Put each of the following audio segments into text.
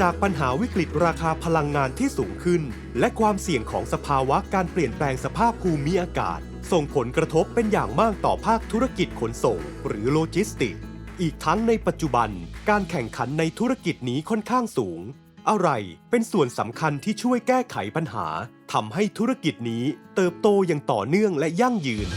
จากปัญหาวิกฤตราคาพลังงานที่สูงขึ้น และความเสี่ยงของสภาวะการเปลี่ยนแปลงสภาพภูมิอากาศ ส่งผลกระทบเป็นอย่างมากต่อภาคธุรกิจขนส่ง หรือโลจิสติกส์อีกทั้งในปัจจุบัน การแข่งขันในธุรกิจนี้ค่อนข้างสูง อะไรเป็นส่วนสำคัญที่ช่วยแก้ไขปัญหาทำให้ธุรกิจนี้เติบโตอย่างต่อเนื่องและยั่งยืน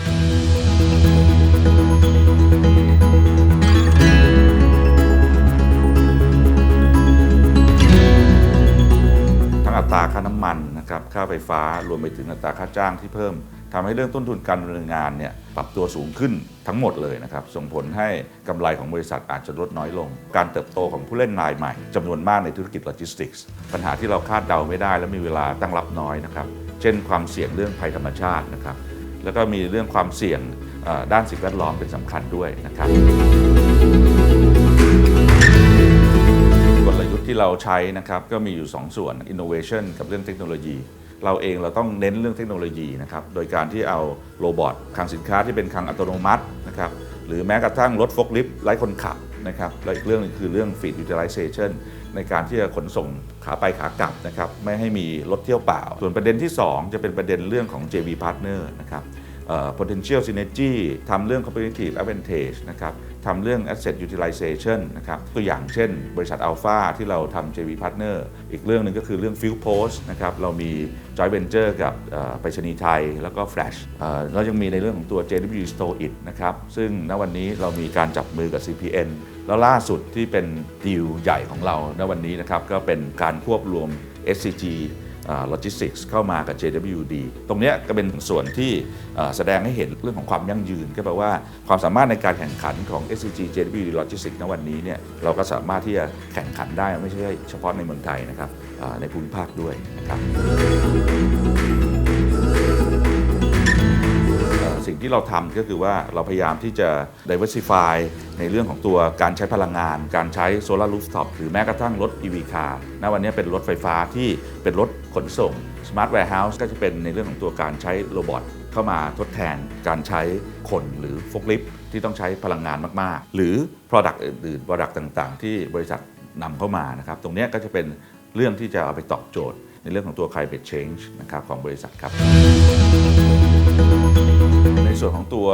อัตราค่าน้ำมันนะครับค่าไฟฟ้ารวมไปถึงอัตราค่าจ้างที่เพิ่มทำให้เรื่องต้นทุนการดำเนินงานเนี่ยปรับตัวสูงขึ้นทั้งหมดเลยนะครับส่งผลให้กำไรของบริษัทอาจจะลดน้อยลง การเติบโตของผู้เล่นรายใหม่จำนวนมากในธุรกิจโลจิสติกส์ปัญหาที่เราคาดเดาไม่ได้ และมีเวลาตั้งรับน้อยนะครับเช่นความเสี่ยงเรื่องภัยธรรมชาตินะครับแล้วก็มีเรื่องความเสี่ยงด้านสิ่งแวดล้อมเป็นสำคัญด้วยนะครับ ใช้นะครับก็มีอยู่ 2 ส่วน innovation กับเรื่องเทคโนโลยี เราเองเราต้องเน้นเรื่องเทคโนโลยีนะครับโดยการที่เอาโรบอทคลังสินค้าที่เป็นคลังอัตโนมัตินะครับหรือแม้กระทั่งรถฟกลิฟต์ไร้คนขับนะครับแล้วอีกเรื่องหนึงคือเรื่อง feed utilization ในการที่จะขนส่งขาไปขากลับนะครับไม่ให้มีรถเที่ยวเปล่า ส่วนประเด็นที่ 2 จะเป็นประเด็นเรื่องของ JV partner นะครับ potential synergy ทำเรื่อง competitive advantage นะครับทำเรื่อง asset utilization นะครับตัวอย่างเช่น บริษัท Alpha ที่เราทำ JV partner อีกเรื่องหนึ่งก็คือเรื่อง Field Post นะครับเรามี joint venture กับไปรษณีย์ไทย แล้วก็ Flash เอ่อเรายังมีในเรื่องของตัว JW Store It นะครับซึ่งณวันนี้เรามีการจับมือกับ CPN แล้วล่าสุดที่เป็นดีลใหญ่ของเราณวันนี้นะครับก็เป็นการควบรวม SCG โลจิสติกส์เข้ามากับ JWD ตรงนี้ก็เป็นส่วนที่แสดงให้เห็นเรื่องของความยั่งยืน ก็แปลว่าความสามารถในการแข่งขันของ SCG JWD Logistics ณวันนี้เนี่ยเราก็สามารถที่จะแข่งขันได้ไม่ใช่เฉพาะในเมืองไทยนะครับในภูมิภาคด้วยนะครับ ที่เราทำก็คือว่าเราพยายามที่จะ diversify ในเรื่องของตัวการใช้พลังงาน การใช้โซลารูฟท็อปหรือแม้กระทั่งรถ EV car ณวันนี้เป็นรถไฟฟ้าที่เป็นรถขนส่ง Smart Warehouse ก็จะเป็นในเรื่องของตัวการใช้โรบอทเข้ามาทดแทนการใช้คนหรือฟกลิฟที่ต้องใช้พลังงานมาก ๆ หรือ Product อื่นๆ Product ต่างๆ ที่บริษัทนำเข้ามานะครับ ตรงนี้ก็จะเป็นเรื่องที่จะเอาไปตอบโจทย์ในเรื่องของตัว climate change นะครับของบริษัทครับ ส่วนของตัว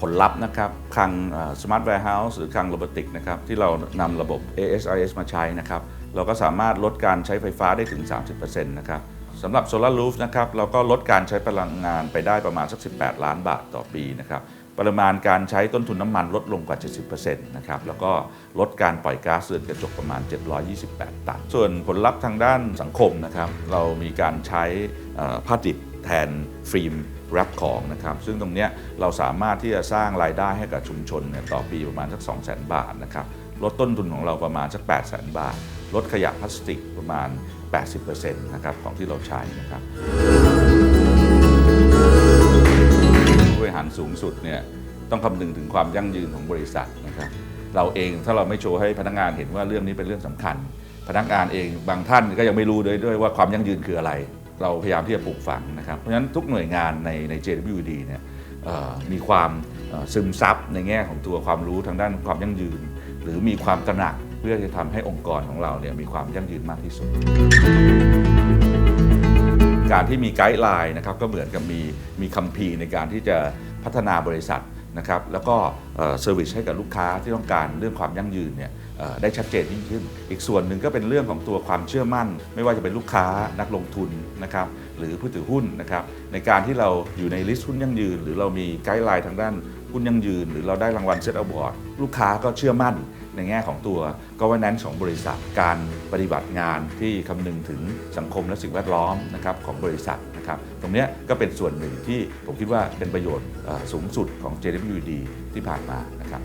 ผลลัพธ์นะครับคลังเอ่อ Smart Warehouse หรือคลังโรบอติกนะครับที่เรานำระบบ ASRS มาใช้นะครับเราก็สามารถลดการใช้ไฟฟ้าได้ถึง 30%นะครับสำหรับ Solar Roof นะครับเราก็ลดการใช้พลังงานไปได้ประมาณสัก 18 ล้านบาทต่อปีนะครับปริมาณการใช้ต้นทุนน้ำมันลดลงกว่า 70%นะครับแล้วก็ลดการปล่อยก๊าซเรือนกระจกประมาณ 728 ตัน ส่วนผลลัพธ์ทางด้านสังคมนะครับเรามีการใช้ผ้าดิบ แทนฟิล์มแรปของนะครับ ซึ่งตรงนี้เราสามารถที่จะสร้างรายได้ให้กับชุมชนเนี่ยต่อปีประมาณสัก 2 0 0 0 0 0 บาทนะครับ ลดต้นทุนของเราประมาณสัก 8 0 0 0 0 0 บาท ลดขยะพลาสติกประมาณ 80%นะครับของที่เราใช้นะครับผู้บริหารสูงสุดเนี่ยต้องคำนึงถึงความยั่งยืนของบริษัทนะครับ เราเองถ้าเราไม่โชว์ให้พนักงานเห็นว่าเรื่องนี้เป็นเรื่องสำคัญ พนักงานเองบางท่านก็ยังไม่รู้เลยด้วยว่าความยั่งยืนคืออะไร เราพยายามที่จะปลูกฝังนะครับ เพราะฉะนั้นทุกหน่วยงานในใน JWD เนี่ยมีความซึมซับในแง่ของตัวความรู้ทางด้านความยั่งยืน หรือมีความตระหนักเพื่อจะทำให้องค์กรของเราเนี่ยมีความยั่งยืนมากที่สุด การที่มีไกด์ไลน์นะครับก็เหมือนกับมีมีคัมภีร์ในการที่จะพัฒนาบริษัท นะครับแล้วก็เซอร์วิสให้กับลูกค้าที่ต้องการเรื่องความยั่งยืนเนี่ยได้ชัดเจนยิ่งขึ้น อีกส่วนหนึ่งก็เป็นเรื่องของตัวความเชื่อมั่น ไม่ว่าจะเป็นลูกค้านักลงทุนนะครับหรือผู้ถือหุ้นนะครับในการที่เราอยู่ในลิสต์หุ้นยั่งยืน หรือเรามีไกด์ไลน์ทางด้านหุ้นยั่งยืน หรือเราได้รางวัลเซ็ตอ w อร์ดลูกค้าก็เชื่อมั่นในแง่ของตัว governance ของบริษัทการปฏิบัติงานที่คำนึงถึงสังคมและสิ่งแวดล้อมนะครับของบริษัท นะครับตรงนี้ก็เป็นส่วนหนึ่งที่ผมคิดว่าเป็นประโยชน์สูงสุดของ JWD ที่ผ่านมานะครับ